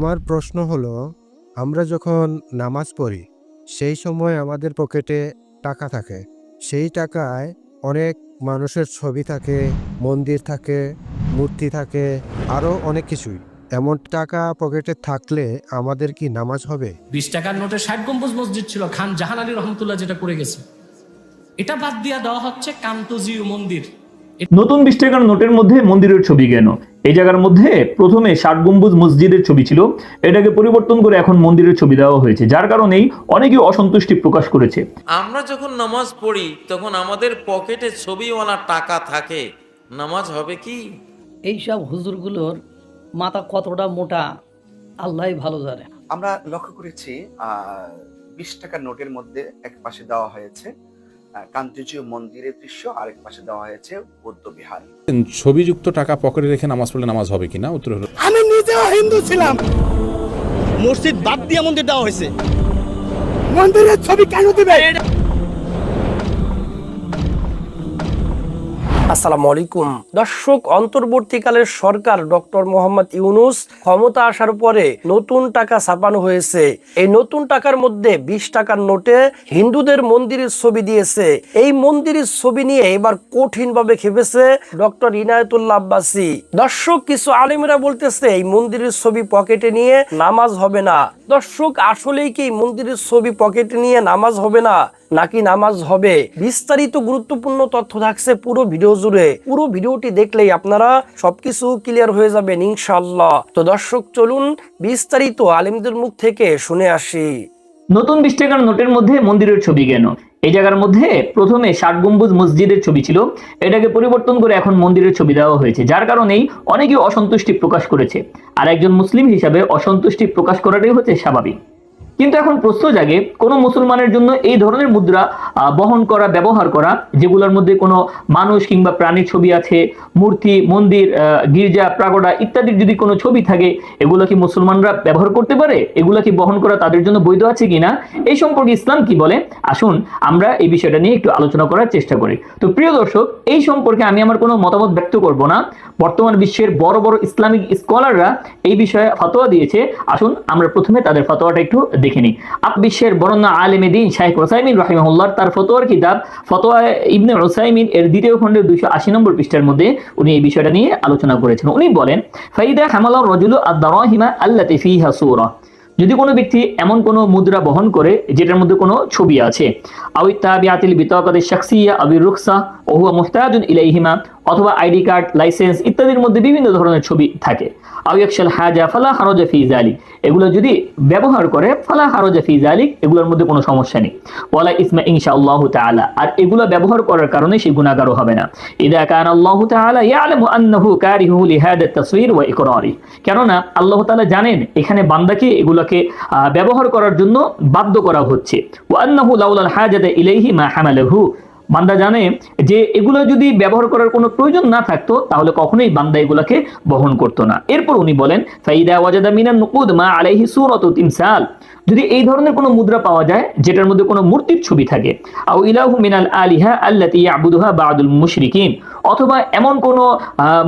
আমার প্রশ্ন হলো, আমরা যখন নামাজ পড়ি, সেই সময় আমাদের পকেটে টাকা থাকে। সেই টাকায় অনেক মানুষের ছবি থাকে, মন্দির থাকে, মূর্তি থাকে, আরও অনেক কিছুই। এমন টাকা পকেটে থাকলে আমাদের কি নামাজ হবে? বিশ টাকার নোটে ষাট গম্বুজ মসজিদ ছিল, খান জাহান আলী রহমতুল্লাহ যেটা করে গেছে। এটা বাদ দিয়া দেওয়া হচ্ছে কান্তজিউ মন্দির। নতুন বিশ টাকার নোটের মধ্যে মন্দিরের ছবি কেন? এই জায়গার মধ্যে প্রথমে ষাট গম্বুজ মসজিদের ছবি ছিল। এটাকে পরিবর্তন করে এখন মন্দিরের ছবি দেওয়া হয়েছে যার কারণেই অনেকে অসন্তুষ্টি প্রকাশ করেছে। আমরা যখন নামাজ পড়ি তখন আমাদের পকেটে ছবিওয়ালা টাকা থাকে। নামাজ হবে কি? এই এইসব হুজুরগুলোর মাথা কতটা মোটা আল্লাহ ভালো জানে। আমরা লক্ষ্য করেছি আহ বিশ টাকার নোটের মধ্যে এক পাশে দেওয়া হয়েছে। কান্তিজীয় মন্দিরের দৃশ্য আরেক পাশে দেওয়া হয়েছে বৌদ্ধ বিহার। ছবিযুক্ত টাকা পকেটে রেখে নামাজ পড়লে নামাজ হবে কিনা? উত্তর হলো আমি নিজেও হিন্দু ছিলাম। মসজিদ বাদ দিয়ে মন্দির দেওয়া হয়েছে। মন্দিরের ছবি কেন দিবে? আসসালামু আলাইকুম। দর্শক, অন্তর্বর্তীকালের সরকার ডক্টর মোহাম্মদ ইউনুস ক্ষমতা আসার পরে নতুন টাকা ছাপানো হয়েছে। এই নতুন টাকার মধ্যে বিশ টাকার নোটে হিন্দুদের মন্দিরের ছবি দিয়েছে। এই মন্দিরের ছবি নিয়ে এবার কঠিনভাবে খেপেছে ডক্টর ইনায়তুল্লাহ আব্বাসি। দর্শক, কিছু আলেমেরা বলতেছে, এই মন্দিরের ছবি পকেটে নিয়ে নামাজ হবে না। দর্শক, আসলেই কি মন্দিরের ছবি পকেটে নিয়ে নামাজ হবে না? নাকি নামাজ হবে? বিস্তারিত গুরুত্বপূর্ণ তথ্য থাকছে পুরো ভিডিও জুড়ে। পুরো ভিডিওটি দেখলেই আপনারা সবকিছু ক্লিয়ার হয়ে যাবেন ইনশাল্লাহ তো দর্শক, চলুন বিস্তারিত আলিমদের মুখ থেকে শুনে আসি। নতুন বিশ টাকার নোটের মধ্যে মন্দিরের ছবি কেন? এই জায়গার মধ্যে প্রথমে ষাট গম্বুজ মসজিদের ছবি ছিল। এটাকে পরিবর্তন করে এখন মন্দিরের ছবি দেওয়া হয়েছে, যার কারণেই অনেকেই অসন্তুষ্টি প্রকাশ করেছে। আর একজন মুসলিম হিসাবে অসন্তুষ্টি প্রকাশ করাটাই হচ্ছে স্বাভাবিক। কিন্তু এখন প্রশ্ন জাগে, কোনো মুসলমানের জন্য এই ধরনের মুদ্রা বহন করা, ব্যবহার করা, যেগুলোর মধ্যে কোনো মানুষ কিংবা প্রাণীর ছবি আছে, মূর্তি, মন্দির গির্জা, প্রাগডা ইত্যাদির যদি কোনো ছবি থাকে, এগুলো কি মুসলমানরা ব্যবহার করতে পারে? এগুলো কি বহন করা তাদের জন্য বৈধ আছে কিনা? এই সম্পর্কে ইসলাম কি বলে? আসুন আমরা এই বিষয়টা নিয়ে একটু আলোচনা করার চেষ্টা করি। তো প্রিয় দর্শক, এই সম্পর্কে আমি আমার কোনো মতামত ব্যক্ত করব না। বর্তমান বিশ্বের বড় বড় ইসলামিক স্কলাররা এই বিষয়ে ফতোয়া দিয়েছে। আসুন আমরা প্রথমে তাদের ফতোয়াটা একটু দেখে নিই আপ বিশ্বের বরণ্য আলেমে দিন শাহেখ ওসাইমিন রহিমহল্লার তার ফতোয়ার কিতাব ফতোয়া ইবনে ওসাইমিন এর দ্বিতীয় খণ্ডের দুইশো আশি নম্বর পৃষ্ঠার মধ্যে উনি এই বিষয়টা নিয়ে আলোচনা করেছেন। উনি বলেন, ফাইদা হামালা রজুল আদ-দারাহিমা আল্লাতি ফিহা সূরা। যদি কোনো ব্যক্তি এমন কোনো মুদ্রা বহন করে যেটার মধ্যে কোনো ছবি আছে ইলাইহিমা, অথবা আইডি কার্ড, লাইসেন্স ইত্যাদির মধ্যে বিভিন্ন ধরনের ছবি থাকে। হাজা ফালা হারজা ফি জালিক এগুলো যদি ব্যবহার করে, ফালা হারজা ফি জালিক এগুলোর মধ্যে কোনো সমস্যা নেই। ওয়ালা ইসমা ইনশাআল্লাহু তাআলা। আর এগুলো ব্যবহার করার কারণে সে গুনাহগারও হবে না। ইদা কান আল্লাহু তাআলা ইয়ালামু আন্নাহু কারিহু লিহাদা তাসওয়ির ওয়া ইকরারি কেননা আল্লাহ তাআলা জানেন, এখানে বান্দাকে এগুলোকে ব্যবহার করার জন্য বাধ্য করা হচ্ছে। ওয়া আন্নাহু লাউলাল হাজাতা ইলাইহি মা হামালাহু। বান্দা জানে যে এগুলো যদি ব্যবহার করার কোনো প্রয়োজন না থাকতো, তাহলে কখনোই বান্দা এগুলোকে বহন করতো না। এরপর উনি বলেন, ফাইদা ওয়াজাদা মিনান নুকুদ মা আলাইহি সূরাতু তিমসাল যদি এই ধরনের কোনো মুদ্রা পাওয়া যায়, যেটার মধ্যে কোনো মূর্তির ছবি থাকে, আও ইলাহু মিনাল আলিহা আল্লাতি ইয়াবুদুহা বাদুল মুশরিকিন। অথবা এমন কোনো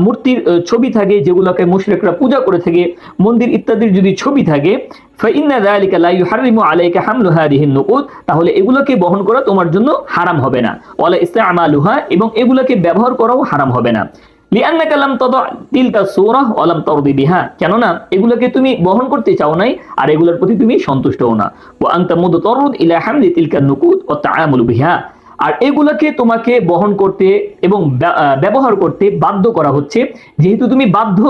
মূর্তির ছবি থাকে যেগুলোকে মুশরিকরা পূজা করে থাকে, মন্দির ইত্যাদির যদি ছবি থাকে তাহলে এগুলোকে বহন করা তোমার জন্য হারাম হবে না। এবং এগুলোকে ব্যবহার করাও হারাম হবে না। কেননা এগুলোকে তুমি বহন করতে চাও নাই, আর এগুলোর প্রতি তুমি সন্তুষ্ট না। ওয়া আনতা মুদতাররুদ ইলা হামলি তিলকা নুকুদ ওয়া তাআমুলু বিহা। আর এগুলোকে তোমাকে বহন করতে এবং ব্যবহার করতে বাধ্য করা হচ্ছে। যেহেতু তুমি বাধ্য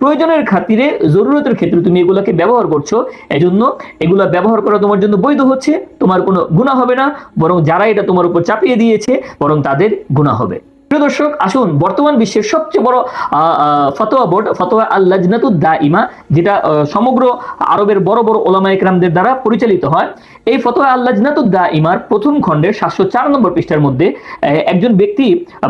প্রয়োজনের খাতিরে, জরুরতের ক্ষেত্রে তুমি এগুলোকে ব্যবহার করছ। এজন্য এগুলো ব্যবহার করা তোমার জন্য বৈধ হচ্ছে। তোমার কোনো গুণা হবে না, বরং যারা এটা তোমার উপর চাপিয়ে দিয়েছে, বরং তাদের গুণা হবে। প্রিয় দর্শক, আসুন বর্তমান বিশ্বের সবচেয়ে বড় ফতোয়া বোর্ড, ফতোয়া আল্লাহ দা ইমা যেটা সমগ্র আরবের বড় বড় ওলামা একরামদের দ্বারা পরিচালিত হয়। এই ফতোয়া আল্লাহ দা ইমার প্রথম খণ্ডের সাতশো চার নম্বর পৃষ্ঠার মধ্যে একজন ব্যক্তি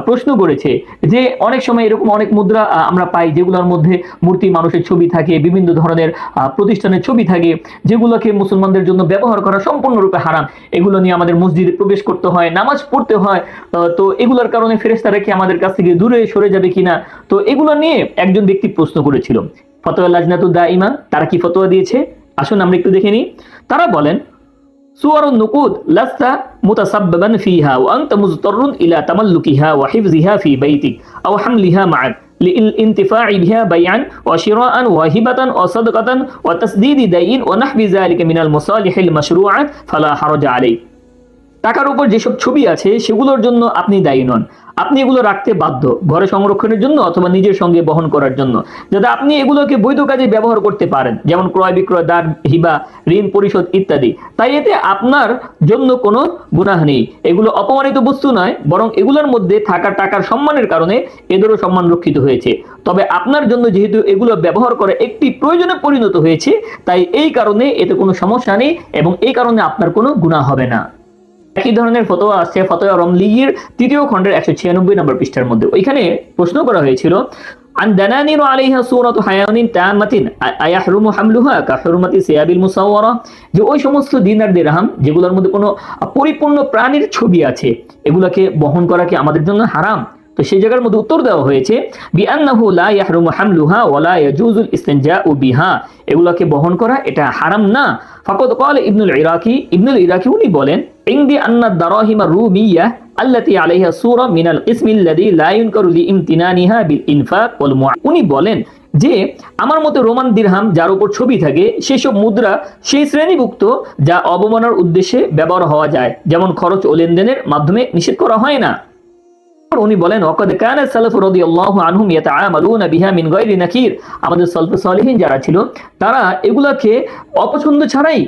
প্রশ্ন করেছে যে, অনেক সময় এরকম অনেক মুদ্রা আমরা পাই যেগুলোর মধ্যে মূর্তি মানুষের ছবি থাকে, বিভিন্ন ধরনের প্রতিষ্ঠানের ছবি থাকে, যেগুলোকে মুসলমানদের জন্য ব্যবহার করা সম্পূর্ণরূপে হারাম। এগুলো নিয়ে আমাদের মসজিদে প্রবেশ করতে হয়, নামাজ পড়তে হয় তো এগুলোর কারণে ফেরেস্তারা কি আমাদের কাছ থেকে দূরে সরে যাবে কিনা তো এগুলো নিয়ে একজন ব্যক্তি প্রশ্ন করেছিল ফতোয়া লাজনাতুদ দাইমা তারা কি ফতোয়া দিয়েছে আসুন আমরা একটু দেখে নিই তারা বলেন সুয়ার নুকুদ লাস্তা মুতাসাব্বাবান ফিহা ওয়া আনতা মুজতাররুন ইলা তামাল্লুকিহা ওয়া হিফযিহা ফি বাইতিক আও হামলিহা মা'আক للانتفاع بها بيعا وشراء وهبة وصدقة وتسديد دين ونحو ذلك من المصالح المشروعة فلا حرج عليك টাকার উপর যেসব ছবি আছে, সেগুলোর জন্য আপনি দায়ী নন। আপনি এগুলো রাখতে বাধ্য ঘরে সংরক্ষণের জন্য অথবা নিজের সঙ্গে বহন করার জন্য, যাতে আপনি এগুলোকে বৈধ কাজে ব্যবহার করতে পারেন, যেমন ক্রয় বিক্রয়, দান, হিবা, ঋণ, পরিশোধ ইত্যাদি। তাই এতে আপনার জন্য কোনো গুনাহ নেই। এগুলো অপমানিত বস্তু নয়, বরং এগুলোর মধ্যে থাকা টাকার সম্মানের কারণে এদেরও সম্মান রক্ষিত হয়েছে। তবে আপনার জন্য যেহেতু এগুলো ব্যবহার করে একটি প্রয়োজনে পরিণত হয়েছে, তাই এই কারণে এতে কোনো সমস্যা নেই এবং এই কারণে আপনার কোনো গুনাহ হবে না। একই ধরনের ফতোয়া আসছে ফতোয়া রমলিগির তৃতীয় খণ্ডের একশো ছিয়ানব্বই নম্বর পৃষ্ঠার মধ্যে ওইখানে প্রশ্ন করা হয়েছিল عن دنانير عليها صورة حيوان تامة أيحرم حملها كحرمة ثياب المصورة যে ওই সমস্ত দিনার দিরহাম যেগুলোর মধ্যে কোনো পরিপূর্ণ প্রাণীর ছবি আছে এগুলাকে বহন করা কি আমাদের জন্য হারাম তো সেই জায়গার মধ্যে উত্তর দেওয়া হয়েছে, বিআন্নাহু লা ইয়াহরুমু হামলুহা ওয়া লা ইয়াজুজুল ইস্তিনজাউ বিহা। এগুলাকে বহন করা এটা হারাম না। ফাকাদ ক্বাল ইবনুল ইরাকি ইবনুল ইরাকি উনি বলেন, ইনদি আন্না দারাহিমা রুমিয়া আল্লাতি আলাইহা সূরা মিনাল ইসমি আল্লাযী লা ইনকারু লিইমতিনানিহা বিল ইনফাক ওয়াল মুআ উনি বলেন যে, আমার মতে রোমান দিরহাম যার উপর ছবি থাকে, সেসব মুদ্রা সেই শ্রেণীভুক্ত যা অবমাননার উদ্দেশ্যে ব্যবহার হওয়া যায়। যেমন খরচ ও লেনদেনের মাধ্যমে নিষেধ করা হয় না। উনি বলেন ওকদ কানা সালাফ রাদিয়াল্লাহু আনহুম ইয়াতাআমালুনা বিহা মিন গায়রি নাকির। আমাদের সালফে সালেহিন যারা ছিল, তারা এগুলাকে অপছন্দ ছাড়াই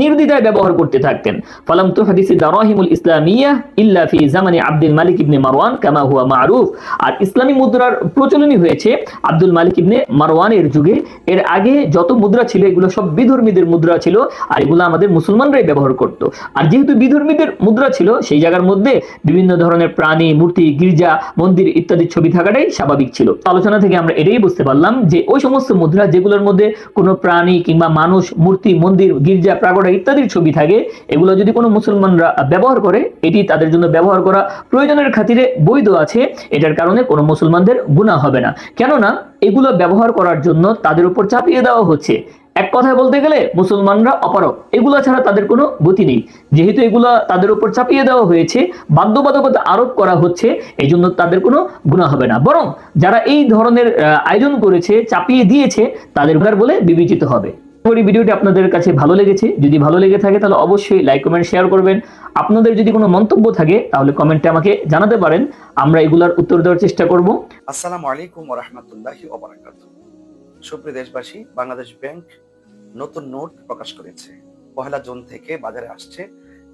নির্দ্বিধায় ব্যবহার করতে থাকতেন। ফালাম তুহাদিসি দারাহিমুল ইসলামিয়া ইল্লা ফি জামানি আব্দুল মালিক ইবনে মারওয়ান কামা হুয়া মারুফ। আর ইসলামী মুদ্রার প্রচলনই হয়েছে আব্দুল মালিক ইবনে মারওয়ানের যুগে। এর আগে যত মুদ্রা ছিল, এগুলো সব বিধর্মীদের মুদ্রা ছিল আর এগুলো আমাদের মুসলমানরাই ব্যবহার করত। আর যেহেতু বিধর্মীদের মুদ্রা ছিল, সেই জায়গার মধ্যে বিভিন্ন ধরনের প্রাণী, মূর্তি, গির্জা, মন্দির ইত্যাদি ছবি থাকাটাই স্বাভাবিক ছিল। আলোচনা থেকে আমরা এটাই বুঝতে পারলাম যে ওই সমস্ত মুদ্রা যেগুলোর মধ্যে কোনো প্রাণী কিংবা মানুষ মূর্তি, মন্দির, গির্জা, প্রাগড়া ইত্যাদির ছবি থাকে। এগুলো যদি কোনো মুসলমানরা ব্যবহার করে, এটি তাদের জন্য ব্যবহার করা প্রয়োজনের খাতিরে বৈধ আছে। এটার কারণে কোনো মুসলমানদের গুনাহ হবে না। কেননা, এগুলো ব্যবহার করার জন্য তাদের উপর চাপিয়ে দেওয়া হচ্ছে। এক কথায় বলতে গেলে, মুসলমানরা অপারক এগুলো ছাড়া তাদের কোনো গতি নেই। যেহেতু এগুলো তাদের উপর চাপিয়ে দেওয়া হয়েছে, বাধ্যবাধকতা আরোপ করা হচ্ছে এই জন্য তাদের কোনো গুণা হবে না। বরং, যারা এই ধরনের আয়োজন করেছে, চাপিয়ে দিয়েছে, তাদের গুণার বলে বিবেচিত হবে। করি ভিডিওটি আপনাদের কাছে ভালো লেগেছে। যদি ভালো লেগে থাকে, তাহলে অবশ্যই লাইক কমেন্ট শেয়ার করবেন। আপনাদের যদি কোনো মন্তব্য থাকে, তাহলে কমেন্টে আমাকে জানাতে পারেন। আমরা এগুলার উত্তর দেওয়ার চেষ্টা করব। আসসালামু আলাইকুম রহমতুল্লাহি ওবরাকাত সুপ্রিয় দেশবাসী, বাংলাদেশ ব্যাংক নতুন নোট প্রকাশ করেছে। পহেলা জুন থেকে বাজারে আসছে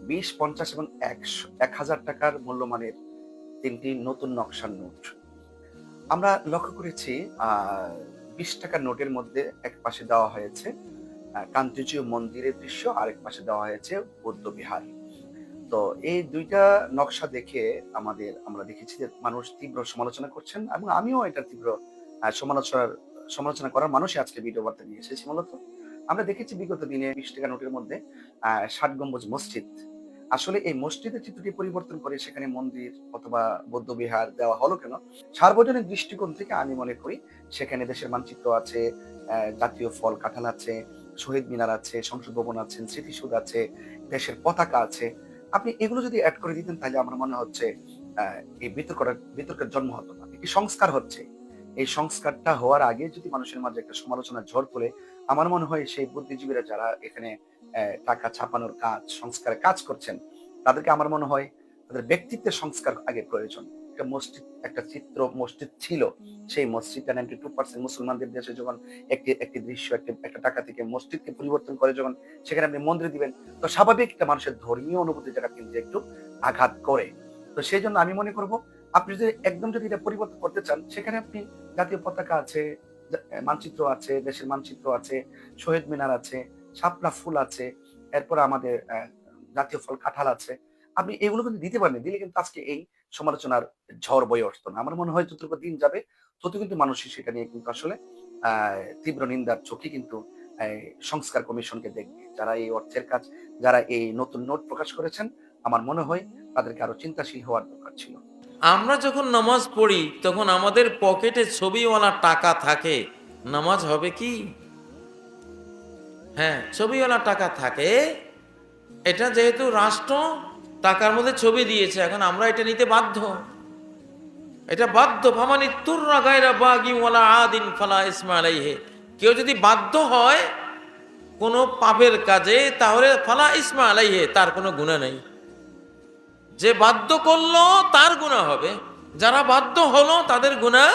বিশ, পঞ্চাশ এবং একশো, এক হাজার টাকার মূল্যমানের তিনটি নতুন নকশার নোট। আমরা লক্ষ্য করেছি বিশ টাকার নোটের মধ্যে এক পাশে দেওয়া হয়েছে কান্তিজীয় মন্দিরের দৃশ্য আরেক পাশে দেওয়া হয়েছে বৌদ্ধ বিহার। তো এই দুইটা নকশা দেখে আমাদের, আমরা দেখেছি যে মানুষ তীব্র সমালোচনা করছেন এবং আমিও এটা তীব্র সমালোচনার, সমালোচনা করার মানুষই আজকে ভিডিও বার্তা নিয়ে এসেছি মূলত। আমরা দেখেছি বিগত দিনে বিশ টাকা নোটের মধ্যে ষাট গম্বুজ মসজিদ। আসলে এই মসজিদের চিত্রটি পরিবর্তন করে সেখানে মন্দির অথবা বৌদ্ধ বিহার দেওয়া হলো কেন? সার্বজনীন দৃষ্টিকোণ থেকে আমি মনে করি সেখানে দেশের মানচিত্র আছে জাতীয় ফল, কাঁঠাল আছে শহীদ মিনার আছে, সংসদ ভবন আছে, স্মৃতিসৌধ আছে, দেশের পতাকা আছে। আপনি এগুলো যদি অ্যাড করে দিতেন, তাহলে আমার মনে হচ্ছে এই বিতর্কটা বিতর্কের জন্ম হতো না। একটি সংস্কার হচ্ছে। এই সংস্কারটা হওয়ার আগে যদি মানুষের মাঝে একটা সমালোচনা ঝড় তোলে আমার মনে হয় সেই বুদ্ধিজীবীরা যারা এখানে টাকা ছাপানোর কাজ, সংস্কারের কাজ করছেন, তাদেরকে আমার মনে হয় তাদের ব্যক্তিত্বের সংস্কার আগে প্রয়োজন। একটা মসজিদ, একটা চিত্র মসজিদ ছিল। সেই মসজিদটা নাইনটি টু পার্সেন্ট মুসলমানদের দেশে যখন একটি একটি দৃশ্য, একটি, একটা টাকা থেকে মসজিদকে পরিবর্তন করে যখন সেখানে আপনি মন্দির দিবেন, তো স্বাভাবিক একটা মানুষের ধর্মীয় অনুভূতি জায়গা কিন্তু একটু আঘাত করে। তো সেই জন্য আমি মনে করব, আপনি যদি একদম যদি এটা পরিবর্তন করতে চান, সেখানে আপনি জাতীয় পতাকা আছে মানচিত্র আছে, দেশের মানচিত্র আছে, শহীদ মিনার আছে, শাপলা ফুল আছে, এরপর আমাদের জাতীয় ফল কাঁঠাল আছে। আপনি এগুলো কিন্তু দিতে পারেন দিলে কিন্তু আজকে এই সমালোচনার ঝড় বয়ে আসতো না। আমার মনে হয় যতটুকু দিন যাবে তত কিন্তু মানুষই সেটা নিয়ে কিন্তু আসলে তীব্র নিন্দার চোখে কিন্তু সংস্কার কমিশনকে দেখবে। যারা এই অর্থের কাজ, যারা এই নতুন নোট প্রকাশ করেছেন, আমার মনে হয় তাদেরকে আরও চিন্তাশীল হওয়ার দরকার ছিল। আমরা যখন নামাজ পড়ি, তখন আমাদের পকেটে ছবিওয়ালা টাকা থাকে। নামাজ হবে কি? হ্যাঁ ছবিওয়ালা টাকা থাকে। এটা যেহেতু রাষ্ট্র টাকার মধ্যে ছবি দিয়েছে, এখন আমরা এটা নিতে বাধ্য। এটা বাধ্য, ফামানি তুর্রা গায়রা বাগি ওয়ালা আদিন ফালা ইসমা আলাইহে। কেউ যদি বাধ্য হয় কোনো পাপের কাজে, তাহলে ফালা ইসমা আলাইহে, তার কোনো গুণা নেই। যে বাধ্য করল, তার গুণা হবে। যারা বাধ্য হলো, তাদের গুণা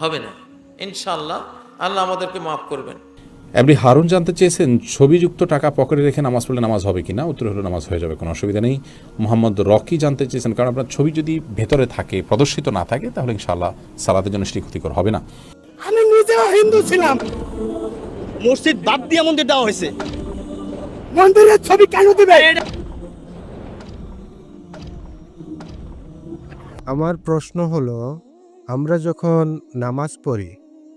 হবে না। ইনশাল্লাহ আল্লাহ আমাদেরকে মাফ করবেন। এমনি হারুন জানতে চেয়েছেন ছবিযুক্ত টাকা পকেটে রেখে নামাজ পড়লে নামাজ হবে কিনা? উত্তর হলো নামাজ হয়ে যাবে কোনো অসুবিধা নেই। মোহাম্মদ রকি জানতে চেয়েছেন কারণ আপনার ছবি যদি ভেতরে থাকে প্রদর্শিত না থাকে তাহলে ইনশাআল্লাহ সালাদের জন্য সেটি ক্ষতিকর হবে না। আমি নিজেও হিন্দু ছিলাম। মসজিদ বাদ দিয়ে মন্দির দেওয়া হয়েছে। মন্দিরের ছবি কেন দিবে? আমার প্রশ্ন হলো আমরা যখন নামাজ পড়ি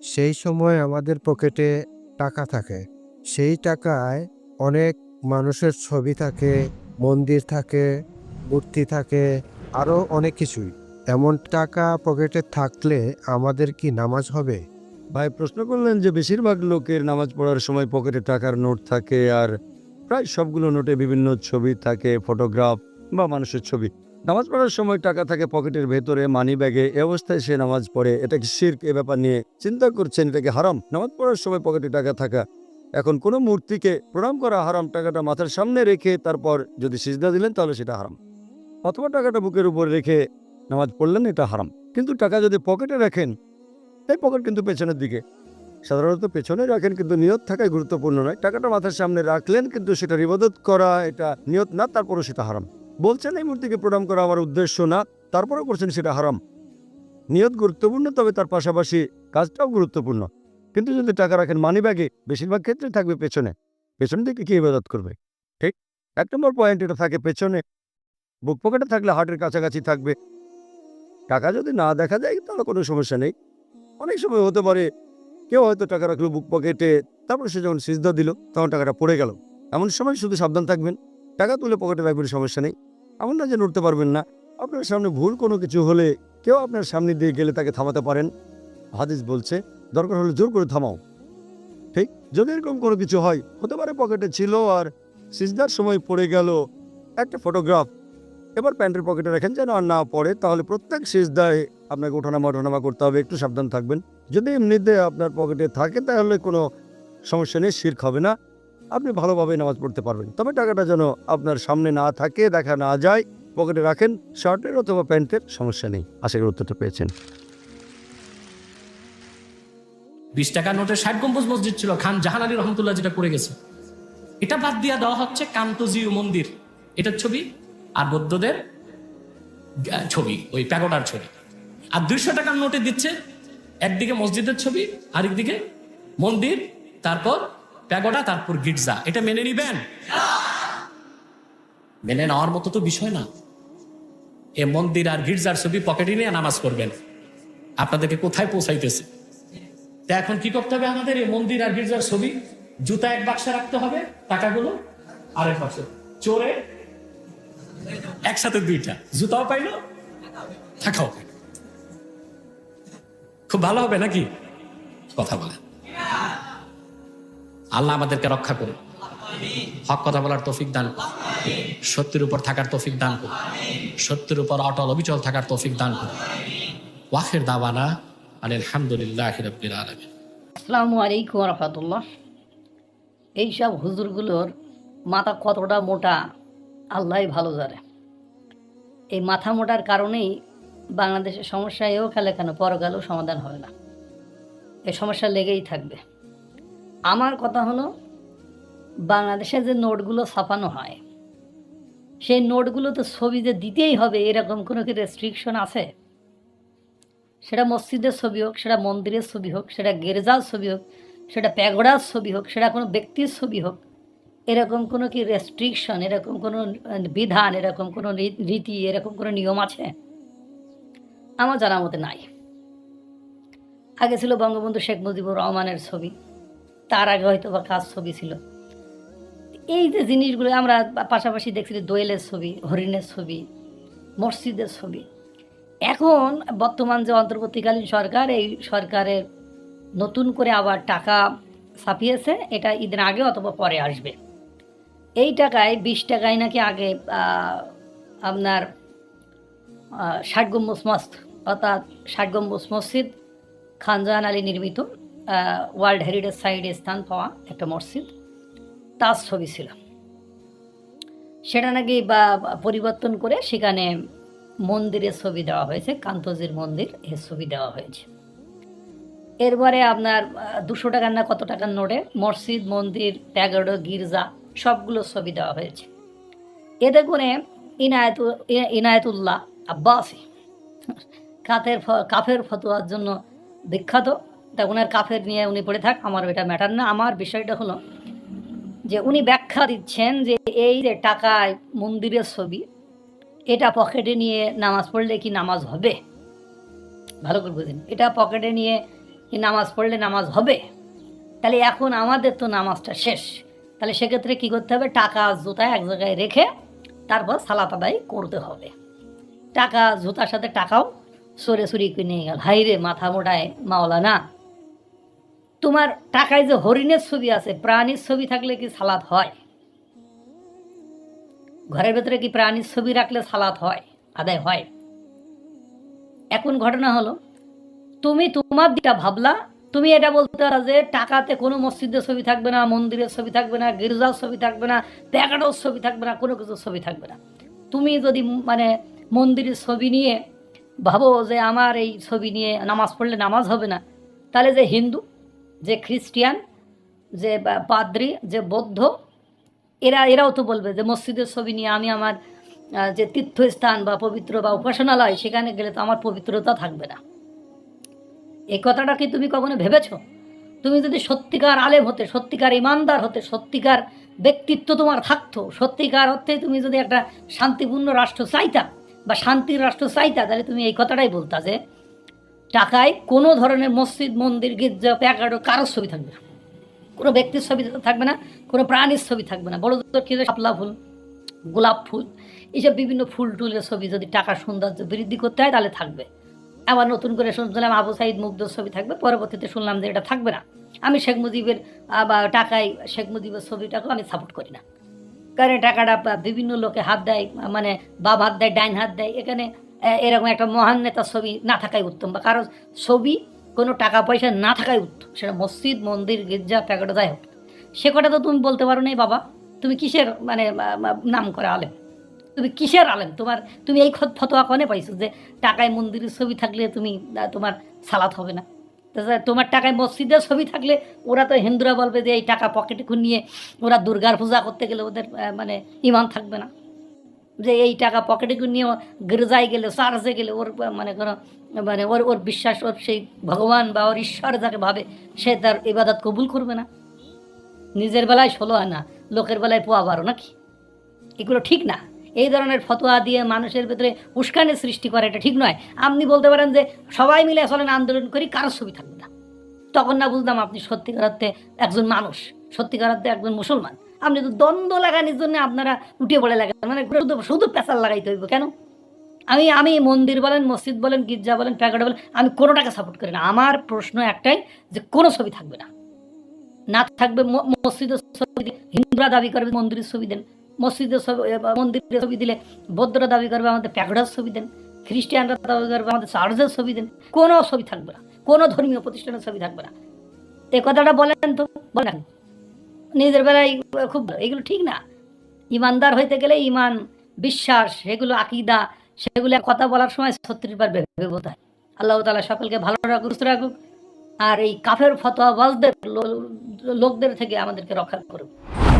সেই সময় আমাদের পকেটে টাকা থাকে। সেই টাকায় অনেক মানুষের ছবি থাকে, মন্দির থাকে, মূর্তি থাকে, আরও অনেক কিছুই। এমন টাকা পকেটে থাকলে আমাদের কি নামাজ হবে? ভাই, প্রশ্ন করলেন যে বেশিরভাগ লোকের নামাজ পড়ার সময় পকেটে টাকার নোট থাকে আর প্রায় সবগুলো নোটে বিভিন্ন ছবি থাকে, ফটোগ্রাফ বা মানুষের ছবি। নামাজ পড়ার সময় টাকা থাকে পকেটের ভেতরে মানি ব্যাগে এ অবস্থায় সে নামাজ পড়ে। এটা কি শির্ক এ ব্যাপার নিয়ে চিন্তা করছেন, এটাকে হারাম। নামাজ পড়ার সময় পকেটে টাকা থাকা। এখন কোনো মূর্তিকে প্রণাম করা হারাম, টাকাটা মাথার সামনে রেখে তারপর যদি সিজদা দিলেন তাহলে সেটা হারাম। অথবা টাকাটা বুকের উপর রেখে নামাজ পড়লেন, এটা হারাম। কিন্তু টাকা যদি পকেটে রাখেন এই পকেট কিন্তু পেছনের দিকে। সাধারণত পেছনে রাখেন কিন্তু নিয়ত থাকাই গুরুত্বপূর্ণ নয়। টাকাটা মাথার সামনে রাখলেন কিন্তু সেটা ইবাদত করা, এটা নিয়ত না, তারপরও সেটা হারাম। বলছেন এই মূর্তিকে প্রণাম করা আমার উদ্দেশ্য? না, তারপরেও করছেন সেটা হারাম। নিয়ত গুরুত্বপূর্ণ, তবে তার পাশাপাশি কাজটাও গুরুত্বপূর্ণ। কিন্তু যদি টাকা রাখেন মানি ব্যাগে বেশিরভাগ ক্ষেত্রে থাকবে পেছনে। পেছন দিকে কি ইবাদত করবে? ঠিক, এক নম্বর পয়েন্ট এটা থাকে পেছনে। বুক পকেটে থাকলে হার্টের কাছাকাছি থাকবে। টাকা যদি না দেখা যায়, তাহলে কোনো সমস্যা নেই। অনেক সময় হতে পারে, কেউ হয়তো টাকা রাখল বুক পকেটে, তারপর সে যখন সিজদা দিল, তখন টাকাটা পড়ে গেল। এমন সময় শুধু সাবধান থাকবেন। টাকা তুলে পকেটে রাখবেন, সমস্যা নেই। এমন না যে নড়তে পারবেন না, আপনার সামনে ভুল কোনো কিছু হলে কেউ আপনার সামনে দিয়ে গেলে তাকে থামাতে পারেন। হাদিস বলছে, দরকার হলে জোর করে থামাও। ঠিক, যদি এরকম কোনো কিছু হয়, হতে পারে পকেটে ছিল আর সিজদার সময় পড়ে গেল একটা ফটোগ্রাফ। এবার প্যান্টের পকেটে রাখেন যেন আর না পড়ে, তাহলে প্রত্যেক সিজদায় আপনাকে ওঠানামা ওঠানামা করতে হবে। একটু সাবধান থাকবেন। যদি এমনিতে আপনার পকেটে থাকে, তাহলে কোনো সমস্যা নেই শির্ক হবে না। আপনি ভালোভাবে নামাজ পড়তে পারবেন। তবে টাকাটা যেন আপনার সামনে না থাকে, দেখা না যায়, পকেটে রাখেন, শার্টের অথবা প্যান্টের, সমস্যা নেই। আশা করি উত্তরটা পেয়েছেন। বিশ টাকার নোটে ষাট গম্বুজ মসজিদ ছিল, খান জাহান আলী রহমতুল্লাহ যেটা করে গেছে। এটা বাদ দিয়া দেওয়া হচ্ছে কান্তজিউ মন্দির। এটার ছবি আর বৌদ্ধদের ছবি, ওই প্যাগোডার ছবি। আর দুইশো টাকার নোটে দিচ্ছে একদিকে মসজিদের ছবি, আরেকদিকে মন্দির, তারপর প্যাগোডা, তারপর গির্জা। এটা মেনে নিবেন? মেনে নেওয়ার মতো তো বিষয় না। এ মন্দির আর গির্জার ছবি পকেটে নিয়ে নামাজ পড়বেন। আপনাদেরকে কোথায় পৌঁছাইতেছে? তা এখন কি করতে হবে আমাদের? এই মন্দির আর গির্জার ছবি? জুতা এক বাক্সে রাখতে হবে টাকাগুলো? আরেক বাক্সে। চোরে? একসাথে দুইটা। জুতাও পাইলো? টাকাও পাইলো। খুব ভালো হবে নাকি? কথা বলে আল্লাহ আমাদেরকে রক্ষা করুন। হক কথা বলার তৌফিক দান করুন। সত্যের উপর থাকার তৌফিক দান করুন। সত্যের উপর অটল অবিচল থাকার তৌফিক দান করুন। ওয়াখের দাওয়ানা আলহামদুলিল্লাহ রবিল আলমিন। আসসালামু আলাইকুম রহমতুল্লাহ। এইসব হুজুরগুলোর মাথা কতটা মোটা আল্লাহ ভালো জানে। এই মাথা মোটার কারণেই বাংলাদেশের সমস্যা এও খেলে কেন, পরকালেও সমাধান হবে না। এই সমস্যা লেগেই থাকবে। আমার কথা হলো, বাংলাদেশে যে নোটগুলো ছাপানো হয়, সেই নোটগুলো তো ছবি যে দিতেই হবে, এরকম কোনো কি রেস্ট্রিকশন আছে? সেটা মসজিদের ছবি হোক, সেটা মন্দিরের ছবি হোক, সেটা গির্জার ছবি হোক, সেটা প্যাগোড়ার ছবি হোক, সেটা কোনো ব্যক্তির ছবি হোক, এরকম কোনো কি রেস্ট্রিকশন এরকম কোনো বিধান, এরকম কোনো রীতি, এরকম কোনো নিয়ম আছে? আমার জানার মতে নাই। আগে ছিল বঙ্গবন্ধু শেখ মুজিবুর রহমানের ছবি। তার আগে হয়তো বা কাজ ছবি ছিল। এই যে জিনিসগুলো আমরা পাশাপাশি দেখছি দোয়েলের ছবি, হরিণের ছবি, মসজিদের ছবি। এখন বর্তমান যে অন্তর্বর্তীকালীন সরকার, এই সরকারের নতুন করে আবার টাকা ছাপিয়েছে, এটা ঈদের আগে অথবা পরে আসবে। এই টাকায় বিশ টাকায় নাকি আগে আপনার ষাট গম্বুজ মস্ত, অর্থাৎ ষাট গম্বুজ মসজিদ, খানজাহান আলী নির্মিত। ওয়ার্ল্ড হেরিটেজ সাইডে স্থান পাওয়া একটা মসজিদ তার ছবি ছিল। সেটা নাকি বা পরিবর্তন করে সেখানে মন্দিরের ছবি দেওয়া হয়েছে, কান্তজির মন্দির এর ছবি দেওয়া হয়েছে। এরপরে আপনার দুশো টাকার না কত টাকার নোটে মসজিদ, মন্দির, প্যাগোডো, গির্জা সবগুলো ছবি দেওয়া হয়েছে। এতে করে ইনায়তু ইনা- ইনায়তুল্লাহ আব্বাসি। কাফের ফ- কাফের ফতোয়ার জন্য বিখ্যাত। তা ওনার কাফের নিয়ে উনি পড়ে থাক, আমার এটা ম্যাটার না। আমার বিষয়টা হলো যে উনি ব্যাখ্যা দিচ্ছেন যে এই যে টাকায় মন্দিরের ছবি, এটা পকেটে নিয়ে নামাজ পড়লে কি নামাজ হবে? ভালো করে বুঝেন, এটা পকেটে নিয়ে কি নামাজ পড়লে নামাজ হবে? তাহলে এখন আমাদের তো নামাজটা শেষ। তাহলে সেক্ষেত্রে কী করতে হবে? টাকা জুতা এক জায়গায় রেখে তারপর সালাত আদায় করতে হবে। টাকা জুতার সাথে টাকাও সরে সরি করে নিয়ে গেল। হাই রে মাথা মোটায় মাওলানা। তোমার টাকায় যে হরিণের ছবি আছে, প্রাণীর ছবি থাকলে কি সালাদ হয়? ঘরের ভেতরে কি প্রাণীর ছবি রাখলে সালাদ হয়, আদায় হয়? এখন ঘটনা হলো, তুমি তোমার দিকটা ভাবলা, তুমি এটা বলতে যে টাকাতে কোনো মসজিদের ছবি থাকবে না, মন্দিরের ছবি থাকবে না, গির্জার ছবি থাকবে না প্যাকেটের ছবি থাকবে না, কোনো কিছুর ছবি থাকবে না। তুমি যদি মানে মন্দিরের ছবি নিয়ে ভাবো যে আমার এই ছবি নিয়ে নামাজ পড়লে নামাজ হবে না, তাহলে যে হিন্দু যে খ্রিস্টিয়ান, যে পাদ্রি, যে বৌদ্ধ, এরা, এরাও তো বলবে যে মসজিদের ছবি নিয়ে আমি আমার যে তীর্থস্থান বা পবিত্র বা উপাসনালয়, সেখানে গেলে তো আমার পবিত্রতা থাকবে না। এই কথাটা কি তুমি কখনো ভেবেছ? তুমি যদি সত্যিকার আলেম হতে, সত্যিকার ইমানদার হতে, সত্যিকার ব্যক্তিত্ব তোমার থাকতো, সত্যিকার অর্থে তুমি যদি একটা শান্তিপূর্ণ রাষ্ট্র চাইতা বা শান্তির রাষ্ট্র চাইতা, তাহলে তুমি এই কথাটাই বলতা যে টাকায় কোনো ধরনের মসজিদ, মন্দির, গির্জা প্যাকারো কারোর ছবি থাকবে না। কোনো ব্যক্তির ছবি থাকবে না, কোনো প্রাণীর ছবি থাকবে না। বড় কি শাপলা ফুল, গোলাপ ফুল, এইসব বিভিন্ন ফুল টুলের ছবি যদি টাকার সৌন্দর্য বৃদ্ধি করতে হয়, তাহলে থাকবে। আবার নতুন করে শুনছিলাম আবু সাইদ মুগ্ধর ছবি থাকবে, পরবর্তীতে শুনলাম যে এটা থাকবে না। আমি শেখ মুজিবের বা টাকায় শেখ মুজিবের ছবিটাকেও আমি সাপোর্ট করি না। কারণ টাকাটা বিভিন্ন লোকে হাত দেয় মানে বাম হাত দেয়, ডাইন হাত দেয়। এখানে এরকম একটা মহান নেতার ছবি না থাকাই উত্তম বা কারও ছবি কোনো টাকা পয়সা না থাকাই উত্তম। সেটা মসজিদ, মন্দির, গির্জা, প্যাকেটে, যাই হোক। সে কথা তো তুমি বলতে পারো নাই বাবা। তুমি কিসের মানে নাম করে আলেম? তুমি কিসের আলেম? তোমার, তুমি এই ফতোয়া কনে পাইছো যে টাকায় মন্দিরের ছবি থাকলে তুমি তোমার সালাত হবে না। তোমার টাকায় মসজিদের ছবি থাকলে ওরা তো হিন্দুরা বলবে যে এই টাকা পকেটে খুন নিয়ে ওরা দুর্গার পূজা করতে গেলে ওদের মানে ইমান থাকবে না। যে এই টাকা পকেটে নিয়ে গির্জায় গেলে চার্চে গেলে, ওর মানে কোনো মানে ওর ওর বিশ্বাস, ওর সেই ভগবান বা ওর ঈশ্বর যাকে ভাবে, সে তার ইবাদত কবুল করবে না। নিজের বেলায় ষোলো আনা, লোকের বেলায় পোয়া বারো নাকি? এগুলো ঠিক না। এই ধরনের ফতোয়া দিয়ে মানুষের ভেতরে উস্কানের সৃষ্টি করা এটা ঠিক নয়। আপনি বলতে পারেন যে সবাই মিলে আসলে আন্দোলন করি কারও ছবি থাকবে না। তখন না বুঝলাম আপনি সত্যিকার অর্থে একজন মানুষ সত্যিকার অর্থে একজন মুসলমান। আপনি তো দ্বন্দ্ব লাগানোর জন্য আপনারা উঠে পড়ে লাগান। মানে শুধু পেশাল লাগাইতে হইব কেন? আমি আমি মন্দির বলেন, মসজিদ বলেন, গির্জা বলেন প্যাকেট বলেন, আমি কোনোটাকে সাপোর্ট করি না। আমার প্রশ্ন একটাই যে কোনো ছবি থাকবে না। না থাকবে মসজিদের ছবি হিন্দুরা দাবি করবে মন্দিরের ছবি দেন। মসজিদের ছবি মন্দিরের ছবি দিলে বৌদ্ধরা দাবি করবে আমাদের প্যাকেটের ছবি দেন। খ্রিস্টিয়ানরা দাবি করবে আমাদের চার্চের ছবি দেন। কোনো ছবি থাকবে না। কোনো ধর্মীয় প্রতিষ্ঠানের ছবি থাকবে না। এ কথাটা বলেন তো, বলেন। নিজের বেলায় খুব। এগুলো ঠিক না। ইমানদার হইতে গেলে ইমান, বিশ্বাস, সেগুলো আকিদা, সেগুলো কথা বলার সময় ছত্রিশ বার ভেবে আল্লাহ তালা সকলকে ভালো রাখুক, সুস্থ রাখুক। আর এই কাফের ফতোয়াবাজদের বাজদের লোকদের থেকে আমাদেরকে রক্ষা করুক।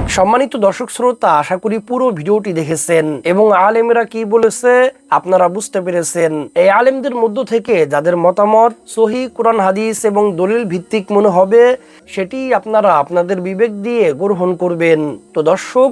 সম্মানিত দর্শক শ্রোতা, আশা করি পুরো ভিডিওটি দেখেছেন। এবং আলেমেরা কি বলেছে, আপনারা বুঝতে পেরেছেন। এই আলেমদের মধ্য থেকে যাদের মতামত সহি কোরআন, হাদিস এবং দলিল ভিত্তিক মনে হবে, সেটি আপনারা আপনাদের বিবেক দিয়ে গ্রহণ করবেন। তো দর্শক